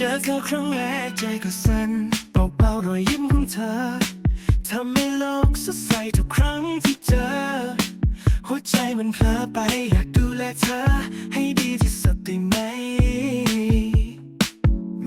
เจอเขาครั้งแรกใจก็สั่นเบาๆรอยยิ้มของเธอทำให้โลกสดใสทุกครั้งที่เจอ หัวใจมันเพลอไปอยากดูแลเธอ ให้ดีที่สุดได้ไหม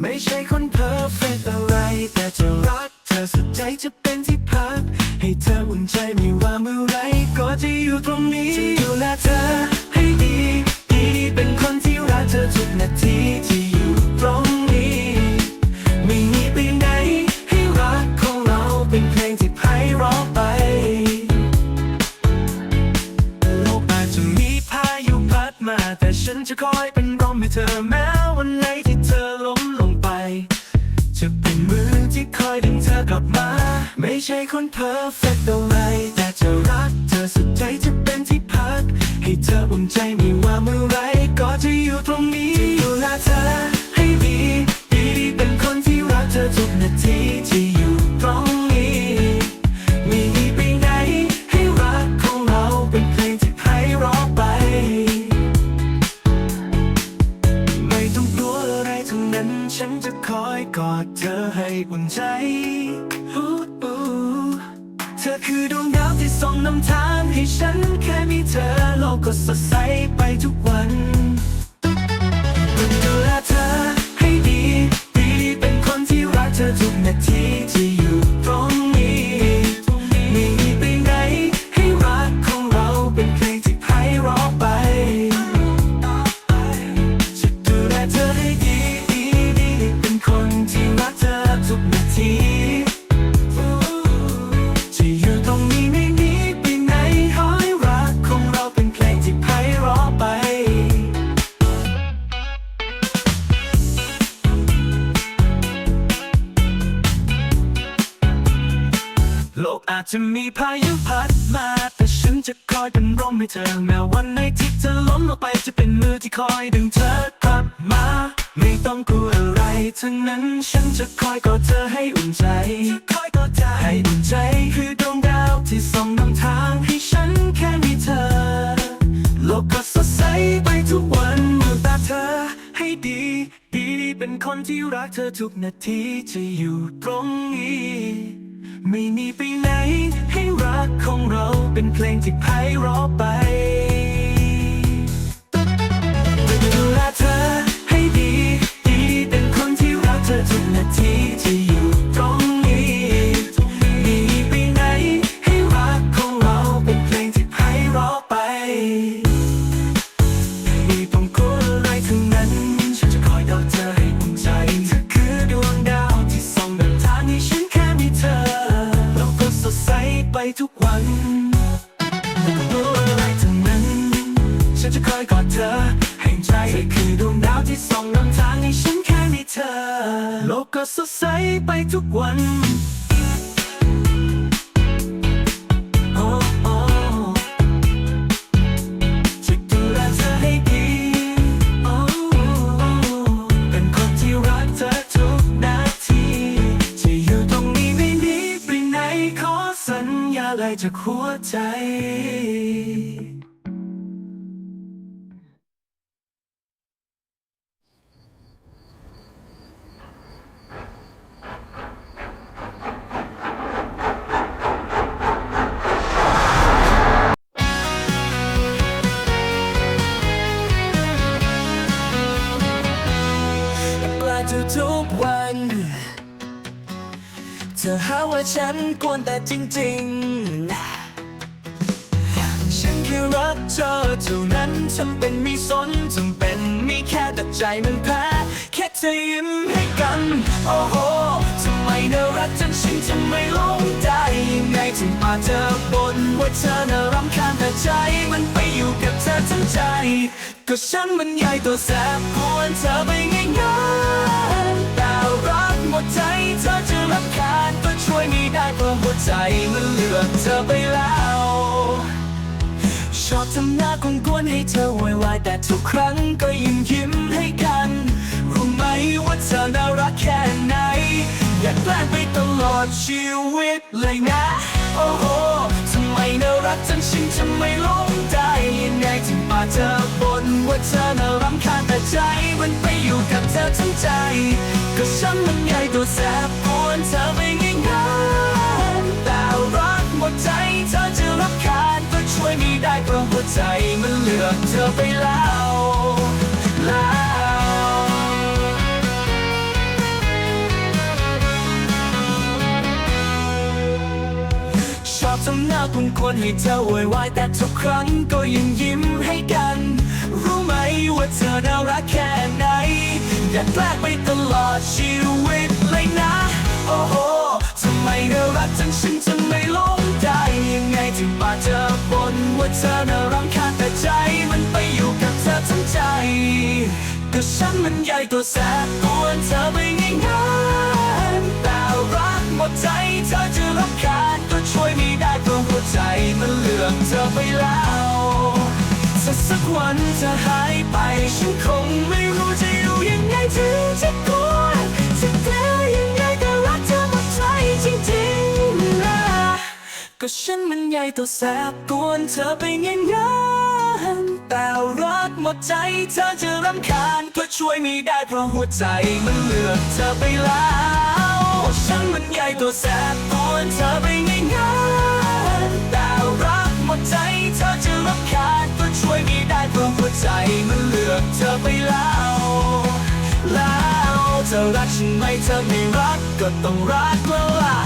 ไม่ใช่คนเพอร์เฟกอะไร แต่จะรักเธอสุดใจจะเป็นที่พัก ให้เธออุ่นใจไม่ว่าเมื่อไรก็จะอยู่ตรงนี้จะดูแลเธอให้ดี ร่มให้เธอแม้วันไหนที่เธอล้มลงไปจะเป็นมือที่คอยดึงเธอกลับมา ไม่ต้องกลัวอะไรทั้งนั้นฉันจะคอยกอดเธอให้อุ่นใจคอยกอดเธอให้อุ่นใจคือดวงดาวที่ส่องนำทางให้ฉันแค่มีเธอ โลกก็สดใสไปทุกวันเมื่อตาเธอให้ดีดีเป็นคนที่รักเธอทุกนาทีจะอยู่ตรงนี้ ไม่มีไปไหน ให้รักของเราเป็นเพลงที่ไพเราะไปดูแลเธอ ขอสัญญาเลยจากหัวใจ ฉันกวนแต่จริงๆ ฉันแค่รักเธอเท่านั้นทำเป็นม่สนจำเป็นมีแค่แต่ใจมันแพ้ แค่เธอยิ้มให้กัน โอ้โหทำไมเธอรักจนฉันจะไม่ลงได้ยังไงถึงมาเธอบนว่าเธอน่ารำคาญแต่ใจมันไปอยู่กับเธอทั้งใจ ก็ฉันมันใหญ่ตัวแสบกวนเธอไปง่ายๆ ดใจเธอจะรำคาญก็ช่วยไม่ได้เพราะหัวใจมันเลือกเธอไปแล้วชอบทำหน้าคงกวนให้เธอโวยวายแต่ทุกครั้งก็ยิ้มยิ้มให้กัน รู้ไหมว่าเธอน่ารักแค่ไหน อยากแกล้งไปตลอดชีวิตเลยนะ โอ้โหทำไมน่ารักจนฉันจะไม่ลงได้ยังไงถึงมาเธอบนว่าเธอน่ารำคาญแต่ใจมันไปอยู่กับเธอทั้งใจ ฉันมันใหญ่ตัวแสบกวนเธอไปง่ายๆแต่รักหมดใจเธอจะรับคานก็ช่วยไม่ได้เพราะหัวใจมันเลือกเธอไปแล้วแล้วชอบทำหน้าคุณควรให้เธอโวยวายแต่ทุกครั้งก็ยังยิ้มให้กัน รู้ไหมว่าเธอน่ารักแค่ไหน อยากแกล้งไปตลอดชีวิตเลยนะ โอ้โหทำไมน่ารักจังฉันจะไม่ลงได้ยังไงถึงปาเธอบนว่าเธอน่ารำคาญแต่ใจมันไปอยู่กับเธอทั้งใจ ก็ฉันมันใหญ่ตัวแสบกวนเธอไปง่ายๆแต่รักหมดใจเธอจะรำคาญก็ช่วยไม่ได้เพราะหัวใจมันเลือกเธอไปแล้ว สักวันเธอหายไป ฉันคงไม่รู้จะอยู่ยังไงถึงจะกลัวจะเดือยังไงแต่รักเธอหมดใจจริงๆนะก็ฉันมันใหญ่ตัวแสบกวนเธอไปง่ายๆแต่รักหมดใจเธอจะรำคาญก็ช่วยไม่ได้เพราะหัวใจมันเลือกเธอไปแล้ว ฉันมันใหญ่ตัวแสบกวนเธอไปง่ายๆ ใจเธอจะรับคาดก็ช่วยไม่ได้เพราะหัวใจมันเลือกเธอไปแล้ว แล้วเธอรักฉันไหมเธอไม่รักก็ต้องรักแล้วล่ะ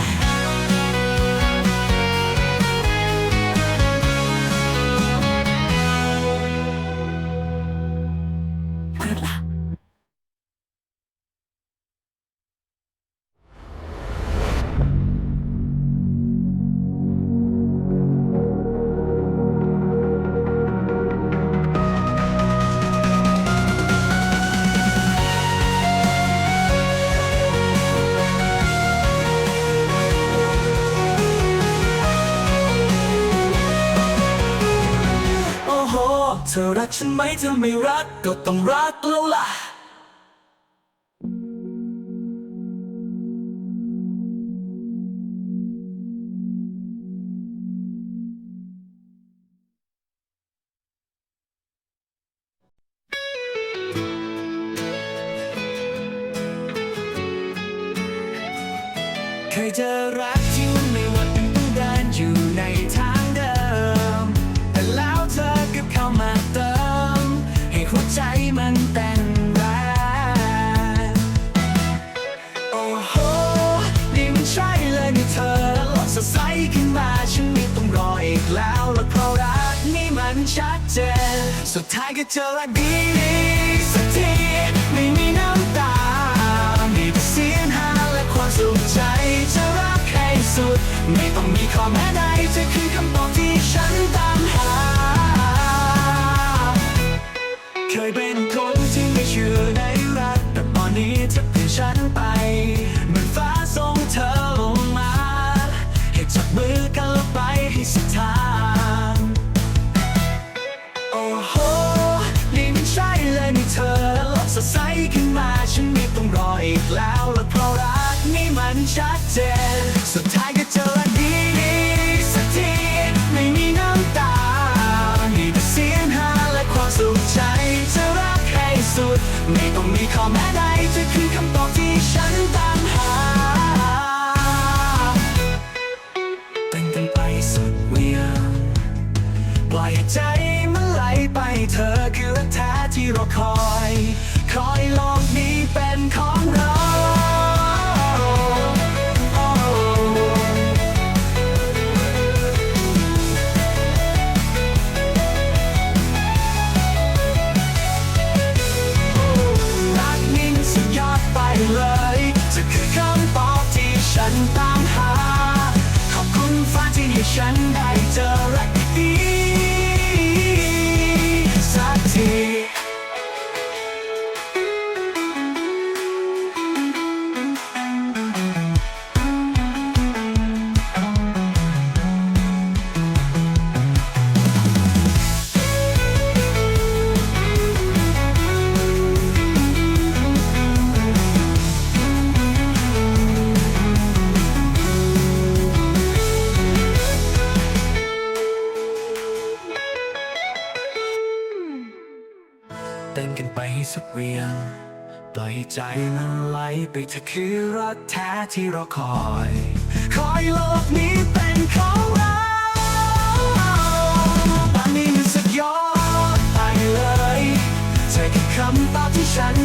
เธอไม่รักก็ต้องรักแล้วล่ะ มันเต้นแรงโอ้โหนี่มันใช่เลยนี่เธอหลอกสดใสขึ้นมาฉันไม่ต้องรออีกแล้วและเพราะรักนี่มันชัดเจนสุดท้ายก็เจอรักดีสักทีไม่มีน้ำตา มีแต่เสียงหาและความสุขใจจะรักให้สุด ไม่ต้องมีข้อแม้ใดจะคือคำตอบที่ฉันตามหา เคยเป็นคนที่ไม่เชื่อในรัก แต่ตอนนี้เธอเปลี่ยนฉันไป เหมือนฟ้าส่งเธอลงมาให้จับมือกันแล้วไปให้สุดทางโอ้โห นี่มันใช่เลยนี่เธอหลอกสดใสขึ้นมา ฉันไม่ต้องรออีกแล้วและเพราะรักนี่มันชัดเจน คือรักแท้ที่รอคอย ธอคือรักแท้ที่เราคอย คอยโลกนี้เป็นของเราบางนี้มันสุดยอดไปเลยเธอคือคำตอบที่ฉัน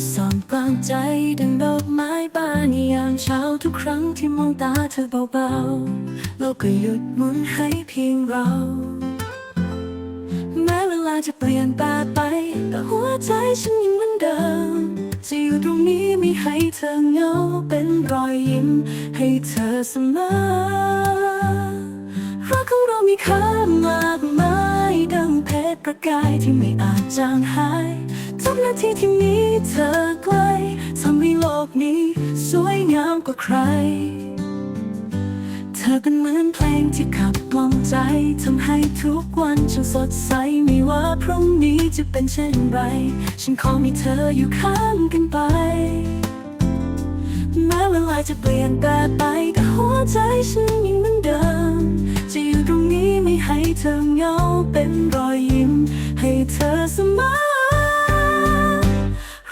ที่ส่องกลางใจดังดอกไม้บานในยามเช้าทุกครั้งที่มองตาเธอเบาๆโลกก็หยุดหมุนให้เพียงเรา แม้เวลาจะเปลี่ยนแปลงไป แต่หัวใจฉันยังเหมือนเดิมจะอยู่ตรงนี้ไม่ให้เธอเหงาเป็นรอยยิ้มให้เธอเสมอ รักของเรามีค่ามากมายดังเพชรประกายที่ไม่อาจจางหายทุกนาทีที่มีเธอใกล้ทำให้โลกนี้ สวยงามกว่าใคร เธอเป็นเหมือนเพลงที่ขับกล่อมใจทำให้ทุกวันฉันสดใสไม่ว่าพรุ่งนี้จะเป็นเช่นไร ฉันขอมีเธออยู่ข้างกันไปแม้เวลาจะเปลี่ยนแปลงไปแต่หัวใจฉันยังเหมือนเดิม จะอยู่ตรงนี้ไม่ให้เธอเหงาเป็นรอยยิ้ม ให้เธอเสมอ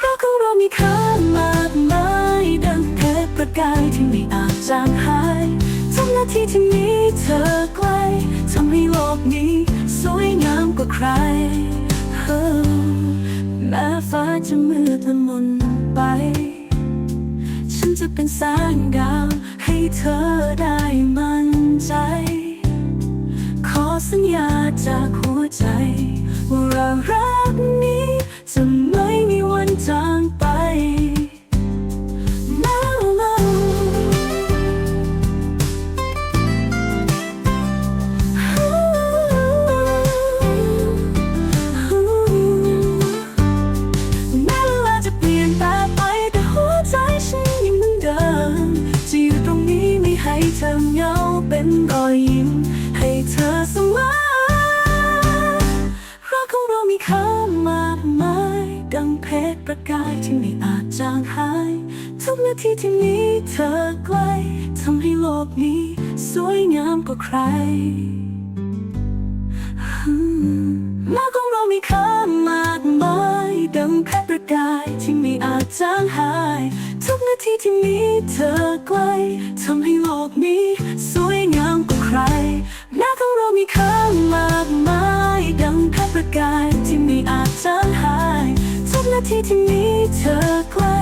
รักของเรามีค่ามากมายดังเพชรประกายที่ไม่อาจจางหายทุกนาทีที่มีเธอใกล้ทำให้โลกนี้สวยงามกว่าใครแม้ฟ้าจะมืดละมนไป ฉันจะเป็นแสงดาวให้เธอได้มั่นใจ สัญญาจากหัวใจ ว่าเรารักนี้จะไม่มีวันจางไป No, no. แม้เวลาจะเปลี่ยน ชรประกายที่ไม่อาจจางหาย ทุกนาทีที่มีเธอใกล้ทำให้โลกนี้ สวยงามกว่าใครแม้ของเรามีค่ามากมายดังเพชรประกายที่ไม่อาจจางหาย ทุกนาทีที่มีเธอใกล้ทำให้โลกนี้ สวยงามกว่าใครแม้ของเรามีค่ามากมายดังเพชรประกายที่ไม่อาจจางหาย นาทีที่มีเธอใกล้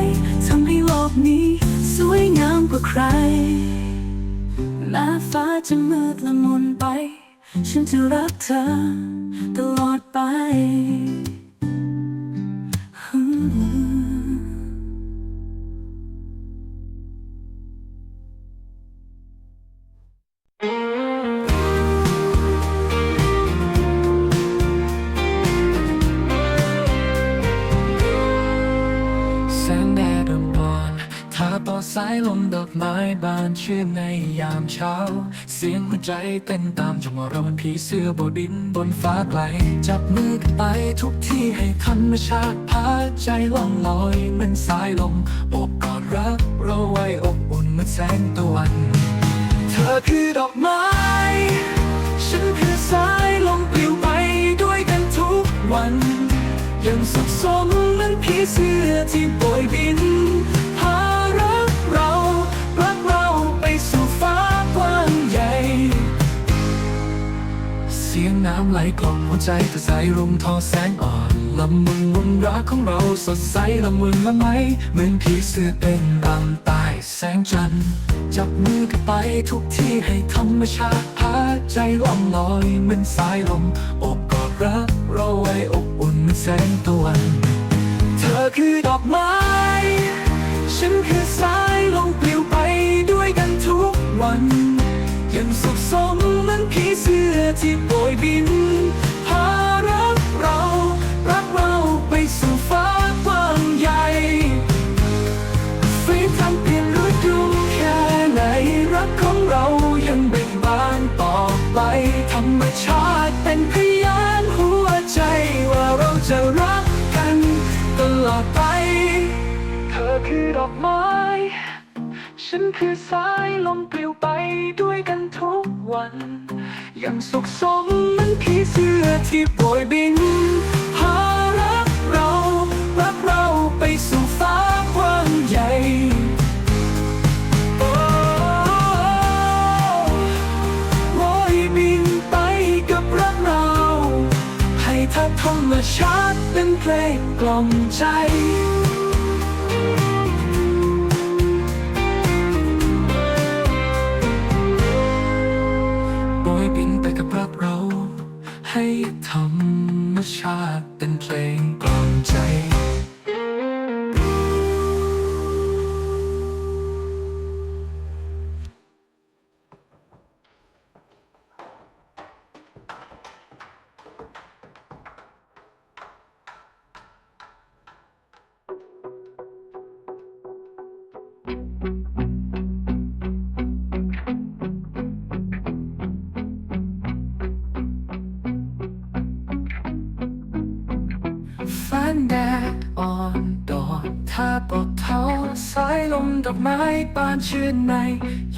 ทำให้โลกนี้ สวยงามกว่าใครแม้ฟ้าจะมืดละมุนไป ฉันจะรักเธอตลอดไป ลมดอกไม้บานชื่นในยามเช้า เสียงหัวใจเต้นตามจังหวะเรามันผีเสื้อบดินบนฟ้าไกล จับมือกันไปทุกที่ให้ธรรมชาติพาใจล่องลอยเหมือนสายลมอบกอดรักเราไว้อบอุ่นเหมือนแสงตะวัน เธอคือดอกไม้ ฉันคือสายลมปลิวไปด้วยกันทุกวัน ยังสุขสมเหมือนผีเสื้อที่โบยบิน สียงน้ำไหลกล่อมหัวใจแต่สายรุมทอแสงอ่อนละมุนมุนรักของเราสดใสละมุนละไมเหมือนผีเสื้อเป็นรำใตายแสงจันทร์จับมือกันไปทุกที่ให้ธรรมชาติพาใจล่องลอยเหมือนสายลมอบกอดรักเราไว้อบอุ่นเหมือนแสงตะวัน เธอคือดอกไม้ ฉันคือสาย เสื้อที่โบยบิน พารักเรา รักเราไปสู่ฟ้ากว้างใหญ่ฟีทำเปลี่ยนฤดูแค่ไหน รักของเรายังเบ่งบานต่อไป ธรรมชาติเป็นพยานหัวใจว่าเราจะรักกันตลอดไป เธอคือดอกไม้ ฉันคือสายลมปลิวไปด้วยวัน ยังสุขสมมันผีเสื้อที่โบยบินพารักเรารักเราไปสู่ฟ้ากว้างใหญ่โอ้โอยบินไปกับเราให้ทักธรรมชาติเป็นเพลงกล่อมใจ ให้ธรรมชาติเป็นเพลงกล่อมใจ อ่อนโดดถ้าปลดเท้าสายลมดอกไม้บานชื่นใน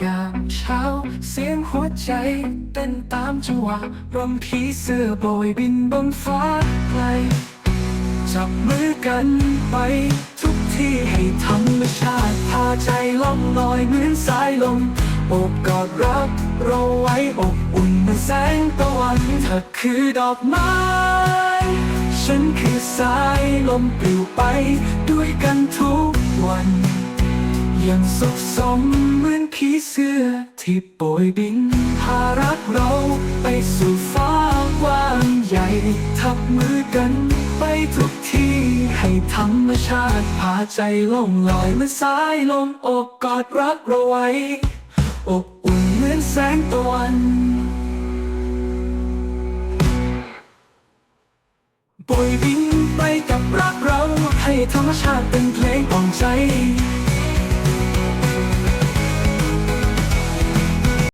ยามเช้า เสียงหัวใจ เต้นตามจังหวะลมผีเสื้อโบยบินบนฟ้าไกลจับมือกันไปทุกที่ให้ธรรมชาติพาใจล่องลอยเหมือนสายลมโอบกอดรักเราไว้อบอุ่นเหมือนแสงตะวันเธอคือดอกไม้ คือสายลมปลิวไปด้วยกันทุกวัน ยังสุขสมเหมือนผีเสื้อที่โปรยบินพารักเราไปสู่ฟ้ากว้างใหญ่ ทับมือกันไปทุกที่ให้ธรรมชาติพาใจล่องลอยเมือนสายลมอบกอดรักเราไว้ อบอุ่นเหมือนแสงตะวัน ปุยบินไปกับรักเรา ให้ธรรมชาติเป็นเพลงของใจ